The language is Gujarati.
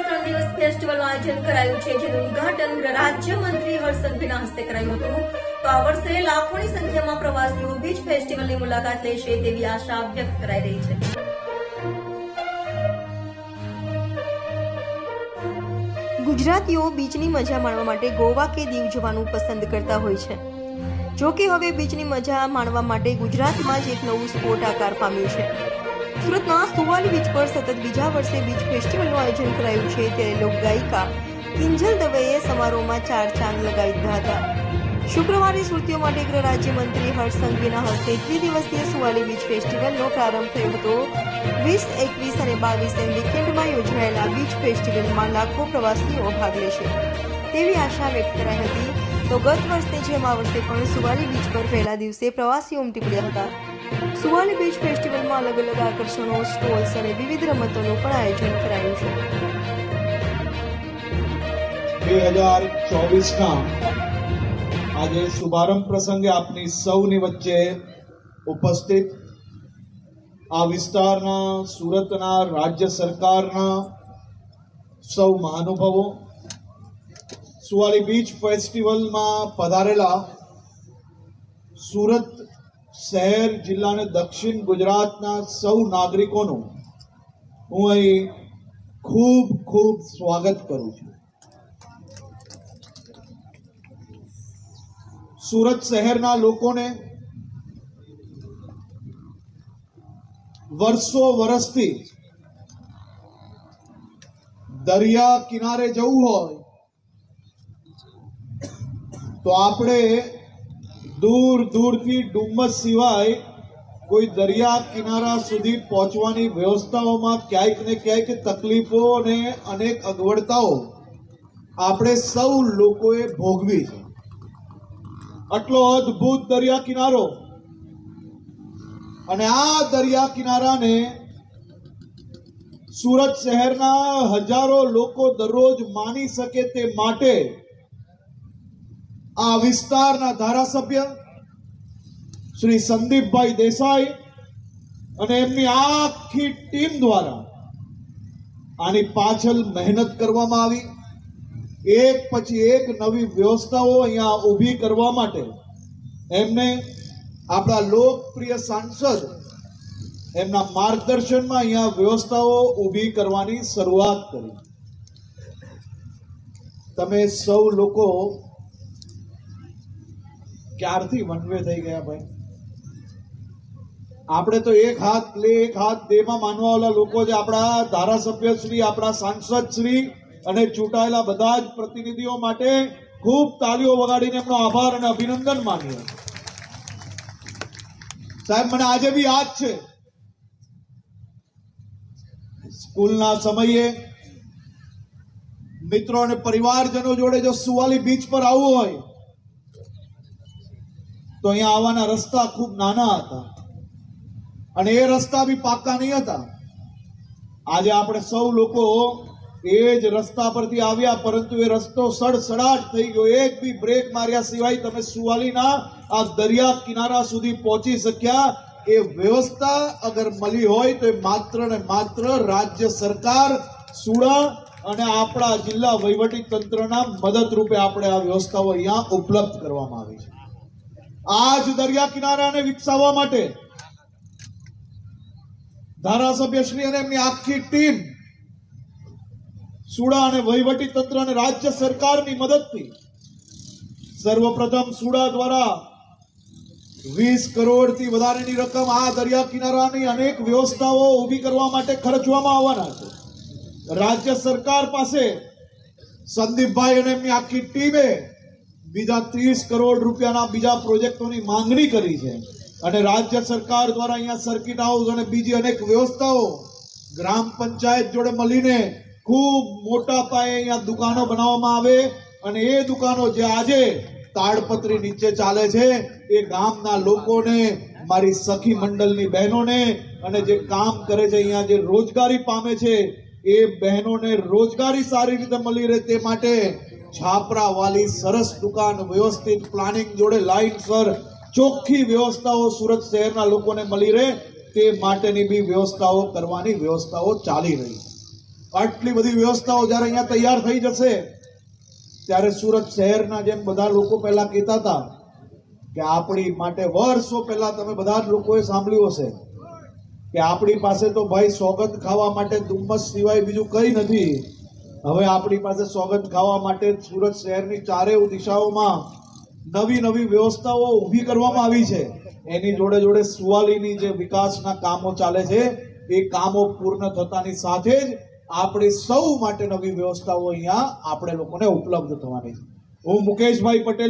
પર ત્રણ દિવસ ફેસ્ટિવલનું આયોજન કરાયું છે, જેનું ઉદઘાટન રાજ્યમંત્રી હર્ષ હસ્તે કરાયું હતું. તો આ વર્ષે લાખોની સંખ્યામાં પ્રવાસીઓ બીચ ફેસ્ટિવલની મુલાકાત લેશે તેવી આશા વ્યક્ત કરાઈ રહી છે. ગુજરાતીઓ બીચની મજા માણવા માટે ગોવા કે દીવ જવાનું પસંદ કરતા હોય છે. જો કે હવે બીચની મજા માણવા માટે ગુજરાતમાં જ એક નવું સ્પોટ આકાર પામ્યું છે. સુરતના સુવાલી બીચ પર સતત બીજા વર્ષે બીચ ફેસ્ટિવલનું આયોજન કરાયું છે, ત્યારે લોકગાયિકા કિંજલ દવેએ સમારોહમાં ચાર ચાંદ લગાવી દીધા હતા. શુક્રવારે સુરતીઓ માટે ગૃહ રાજ્યમંત્રી હર્ષ સંઘવીના હસ્તે ત્રિદિવસીય સુવાલી બીચ ફેસ્ટિવલનો પ્રારંભ થયો હતો. વીસ, એકવીસ અને બાવીસ એમ વીકેન્ડમાં યોજાયેલા બીચ ફેસ્ટિવલમાં લાખો પ્રવાસીઓ ભાગ લેશે તેવી આશા વ્યક્ત કરાઈ હતી. તો ગત વર્ષની જેમ આ વર્ષે પણ સુવાલી બીચ પર પહેલા દિવસે પ્રવાસીઓ ઉમટી પડ્યા હતા. સુવાલી બીચ ફેસ્ટિવલમાં અલગ અલગ આકર્ષણો સ્ટોલ્સ અને વિવિધ રમતોનું પણ આયોજન કરાયું છે. બે હજાર ચોવીસના આજે શુભારંભ પ્રસંગે આપની સૌની વચ્ચે ઉપસ્થિત આ વિસ્તારના સુરતના રાજ્ય સરકારના સૌ મહાનુભાવો સુવાલી બીચ ફેસ્ટિવલમાં પધારેલા સુરત શહેર જિલ્લા અને દક્ષિણ ગુજરાતના સૌ નાગરિકોનું હું અહીં ખૂબ ખૂબ સ્વાગત કરું છું. સુરત શહેરના લોકોને વર્ષો વર્ષથી દરિયા કિનારે જવું હોય તો આપણે દૂર દૂરથી ડુમ્મસ સિવાય કોઈ દરિયા કિનારા સુધી પહોંચવાની વ્યવસ્થાઓમાં ક્યાંક ને ક્યાંક તકલીફો અને અનેક અગવડતાઓ આપણે સૌ લોકોએ ભોગવી છે. આટલો અદ્ભુત દરિયા કિનારો અને આ દરિયા કિનારાને સુરત શહેરના હજારો લોકો દરરોજ માણી શકે તે માટે આ વિસ્તારના ધારાસભ્ય શ્રી સંદીપભાઈ દેસાઈ અને એમની આખી ટીમ દ્વારા આની પાછળ મહેનત કરવામાં આવી. એક પછી એક નવી વ્યવસ્થાઓ અહીંયા ઊભી કરવા માટે એમને આપણા લોકપ્રિય સાંસદ એમના માર્ગદર્શનમાં અહીંયા વ્યવસ્થાઓ ઊભી કરવાની શરૂઆત કરી. તમે સૌ લોકો ક્યારથી વનવે થઈ ગયા ભાઈ? આપણે તો એક હાથ લે, એક હાથ દેમાં માનવા વાળા લોકો છે આપણા ધારાસભ્ય શ્રી, આપણા સાંસદ શ્રી અને ચૂંટાયેલા બધા જ પ્રતિનિધિઓ માટે ખૂબ તાલીઓ વગાડીને એમનો આભાર અને અભિનંદન માનીએ. સાહેબ, મને આજે બી યાદ છે. સ્કૂલના સમયે મિત્રો અને પરિવારજનો જોડે જો સુવાલી બીચ પર આવવું હોય તો અહીંયા આવવાના રસ્તા ખૂબ નાના હતા. અને એ રસ્તા બી પાકા નહીં હતા. આજે આપણે સૌ લોકો એ જ રસ્તા પરથી આવ્યા, પરંતુ એ રસ્તો સડસડાટ થઈ ગયો. એક બી બ્રેક માર્યા સિવાય તમે સુવાલીના આ દરિયા કિનારા સુધી પહોંચી શક્યા. એ વ્યવસ્થા અગર મળી હોય તો એ માત્ર ને માત્ર રાજ્ય સરકાર સુડા અને આપણા જિલ્લા વહીવટી તંત્રના મદદ રૂપે આપણે આ વ્યવસ્થાઓ અહીંયા ઉપલબ્ધ કરવામાં આવી છે. આ જ દરિયા કિનારાને વિકસાવવા માટે ધારાસભ્ય શ્રી અને એમની આખી ટીમ સુડા અને વહીવટી તંત્ર અને રાજ્ય સરકારની મદદથી સર્વપ્રથમ સુડા દ્વારા વીસ કરોડથી વધારેની રકમ આ દરિયા કિનારાની અનેક વ્યવસ્થાઓ ઊભી કરવા માટે ખર્ચવામાં આવવાના છે. રાજ્ય સરકાર પાસે સંદીપભાઈ અને એમની આખી ટીમે બીજા ત્રીસ કરોડ રૂપિયાના બીજા પ્રોજેક્ટોની માંગણી કરી છે. અને રાજ્ય સરકાર દ્વારા અહીંયા સર્કિટ હાઉસ અને બીજી અનેક વ્યવસ્થાઓ ગ્રામ પંચાયત જોડે મળીને ખૂબ મોટા પાયે અહીંયા દુકાનો બનાવવામાં આવે અને એ દુકાનો જે આજે તાડપત્રી નીચે ચાલે છે, એ ગામના લોકોને, મારી સખી મંડળની બહેનોને અને જે કામ કરે છે, અહીંયા જે રોજગારી પામે છે, એ બહેનોને રોજગારી સારી રીતે મળી રહે તે માટે છાપરા વાલી સરસ દુકાન, વ્યવસ્થિત પ્લાનિંગ જોડે લાઈનસર ચોખ્ખી વ્યવસ્થાઓ સુરત શહેરના લોકોને મળી રહે. તે માટેની બી વ્યવસ્થાઓ કરવાની વ્યવસ્થાઓ ચાલી રહી આટલી બધી વ્યવસ્થાઓ જ્યારે અહીંયા તૈયાર થઈ જશે, ત્યારે સુરત શહેરના જેમ બધા લોકો પહેલા કહેતા હતા કે આપણી માટે વર્ષો પહેલા તમે બધા જ લોકોએ સાંભળ્યું હશે કે આપણી પાસે તો ભાઈ સોગંદ ખાવા માટે ધુમ્મસ સિવાય બીજું કઈ નથી. હવે આપણી પાસે સ્વાગત ખાવા માટે સુરત શહેરની ચારેય દિશાઓમાં નવી નવી વ્યવસ્થાઓ ઊભી કરવામાં આવી છે. એની જોડે જોડે સુવાલીની જે વિકાસના કામો ચાલે છે, એ કામો પૂર્ણ થતાની સાથે જ આપણી સૌ માટે નવી વ્યવસ્થાઓ અહીંયા આપણે લોકોને ઉપલબ્ધ થવાની છે. હું મુકેશભાઈ પટેલ